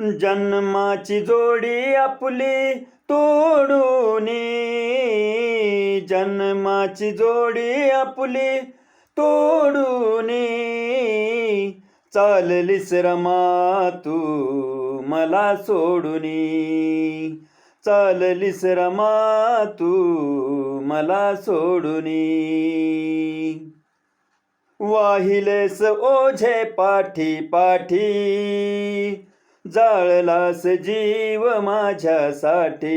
जन्माची जोडी आपली तोडून. जन्माची जोडी आपली तोडून. चाललीस रमा तू मला सोडून. चाललीस रमा तू मला सोडून. वाहिलेस ओझे पाठी पाठी. जाळलास जीव माझ्यासाठी.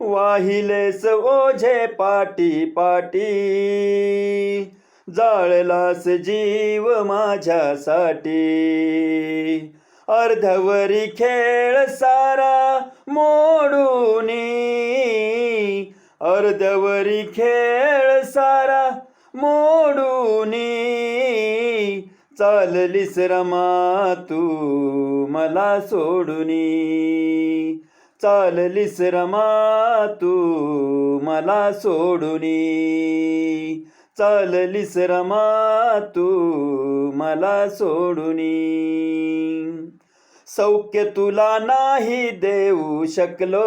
वाहिलेस ओझे पाटी पाटी. जाळलास जीव माझ्यासाठी. अर्धवरी खेळ सारा मोडूनी. अर्धवरी खेळ सारा मोडूनी. चाललीस रमा तू मला सोडूनी चाललीस रमा तू मला सोडूनी चाललीस रमा तू मला सोडूनी सौख्य तुला नाही देऊ शकलो.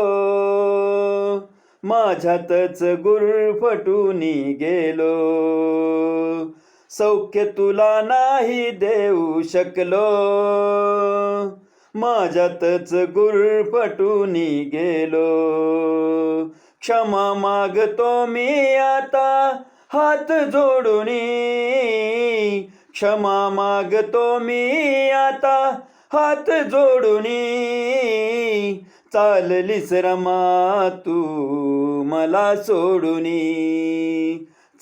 माझ्यातच गुरफटून गेलो. सौख्य तुला नाही देऊ शकलो. माझ्यातच गुरपटूनी गेलो. क्षमा मागतो मी आता हात जोडून. क्षमा मागतो मी आता हात जोडून. चाललीस रमा तू मला सोडून.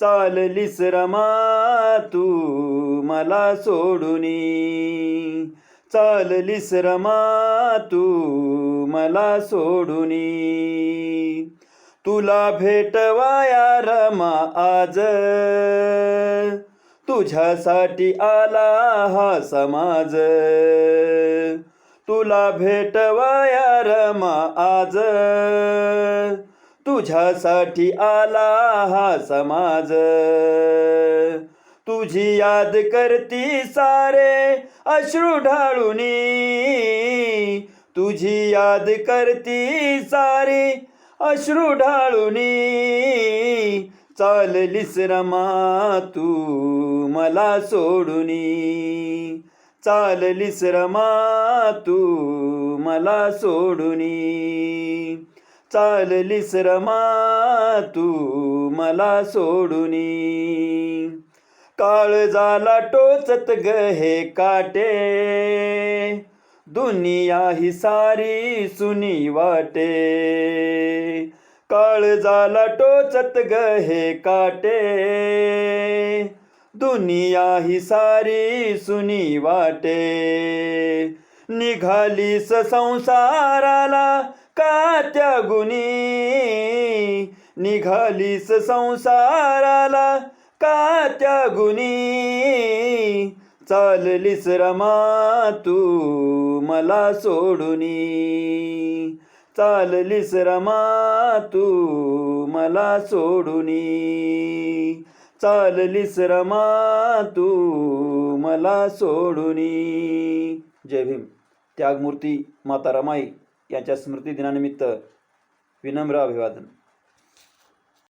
चाललीस रमा तू मला सोडून चाललीस रमा तू मला सोडून तुला भेटवाया रमा आज. तुझ्यासाठी आला हा समाज. तुला भेटवाया रमा आज. तुझ्यासाठी आला हा समाज. तुझी याद करती सारे अश्रू ढाळूनी तुझी याद करती सारी अश्रू ढाळून चाललीस रमा तू मला सोडून. चाललीस रमा तू मला सोडूनी. चाललीस रमा तू मला सोडून काळ झाला टोचत ग हे काटे. दुनिया ही सारी सुनी वाटे. काळ झाला टोचत ग हे काटे. दुनिया ही सारी सुनी वाटे. निघालीस संसाराला का त्या गुणी निघालीस संसाराला. का त्या गुणी चाललीस रमा तू मला सोडूनी. चाललीस रमा तू मला सोडूनी. चाललीस रमा तू मला सोडूनी. जय भीम. त्यागमूर्ती माता रमाई. यांच्या स्मृती दिनानिमित्त विनम्र अभिवादन.